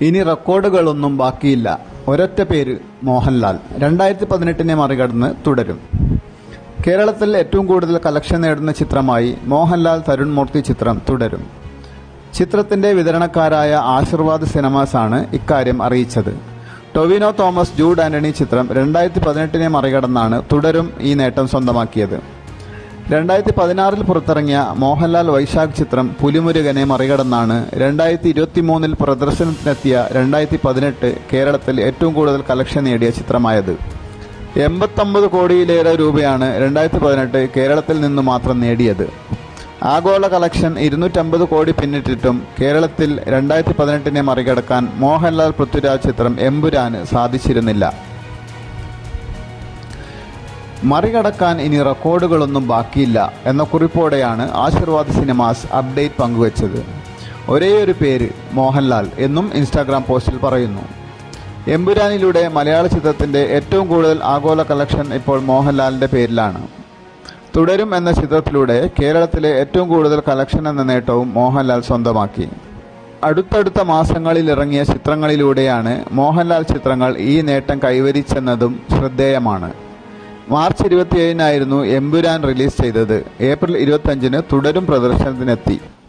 ഇനി റെക്കോർഡുകളൊന്നും ബാക്കിയില്ല. ഒരൊറ്റ പേര് മോഹൻലാൽ. രണ്ടായിരത്തി പതിനെട്ടിനെ മറികടന്ന് തുടരും. കേരളത്തിൽ ഏറ്റവും കൂടുതൽ കളക്ഷൻ നേടുന്ന ചിത്രമായി മോഹൻലാൽ തരുൺ മൂർത്തി ചിത്രം തുടരും. ചിത്രത്തിന്റെ വിതരണക്കാരായ ആശീർവാദ് സിനിമാസ് ആണ് ഇക്കാര്യം അറിയിച്ചത്. ടൊവിനോ തോമസ് ജൂഡ് ആന്റണി ചിത്രം രണ്ടായിരത്തി പതിനെട്ടിനെ മറികടന്നാണ് തുടരും ഈ നേട്ടം സ്വന്തമാക്കിയത്. രണ്ടായിരത്തി പതിനാറിൽ പുറത്തിറങ്ങിയ മോഹൻലാൽ വൈശാഖ് ചിത്രം പുലിമുരുകനെ മറികടന്നാണ് രണ്ടായിരത്തി ഇരുപത്തി മൂന്നിൽ പ്രദർശനത്തിനെത്തിയ രണ്ടായിരത്തി പതിനെട്ട് കേരളത്തിൽ ഏറ്റവും കൂടുതൽ കളക്ഷൻ നേടിയ ചിത്രമായത്. എൺപത്തൊമ്പത് കോടിയിലേറെ രൂപയാണ് രണ്ടായിരത്തി പതിനെട്ട് കേരളത്തിൽ നിന്ന് മാത്രം നേടിയത്. ആഗോള കളക്ഷൻ ഇരുന്നൂറ്റമ്പത് കോടി പിന്നിട്ടിട്ടും കേരളത്തിൽ രണ്ടായിരത്തി പതിനെട്ടിനെ മറികടക്കാൻ മോഹൻലാൽ പൃഥ്വിരാജ് ചിത്രം എമ്പുരാന് സാധിച്ചിരുന്നില്ല. മറികടക്കാൻ ഇനി റെക്കോർഡുകളൊന്നും ബാക്കിയില്ല എന്ന കുറിപ്പോടെയാണ് ആശീർവാദ് സിനിമാസ് അപ്ഡേറ്റ് പങ്കുവച്ചത്. ഒരേയൊരു പേര് മോഹൻലാൽ എന്നും ഇൻസ്റ്റാഗ്രാം പോസ്റ്റിൽ പറയുന്നു. എമ്പുരാനിലൂടെ മലയാള ചിത്രത്തിന്റെ ഏറ്റവും കൂടുതൽ ആഗോള കളക്ഷൻ ഇപ്പോൾ മോഹൻലാലിന്റെ പേരിലാണ്. തുടരും എന്ന ചിത്രത്തിലൂടെ കേരളത്തിലെ ഏറ്റവും കൂടുതൽ കളക്ഷൻ എന്ന നേട്ടവും മോഹൻലാൽ സ്വന്തമാക്കി. അടുത്തടുത്ത മാസങ്ങളിൽ ഇറങ്ങിയ ചിത്രങ്ങളിലൂടെയാണ് മോഹൻലാൽ ചിത്രങ്ങൾ ഈ നേട്ടം കൈവരിച്ചെന്നതും ശ്രദ്ധേയമാണ്. മാർച്ച് ഇരുപത്തിയേഴിനായിരുന്നു എമ്പുരാൻ റിലീസ് ചെയ്തത്. ഏപ്രിൽ ഇരുപത്തഞ്ചിന് തുടരും പ്രദർശനത്തിനെത്തി.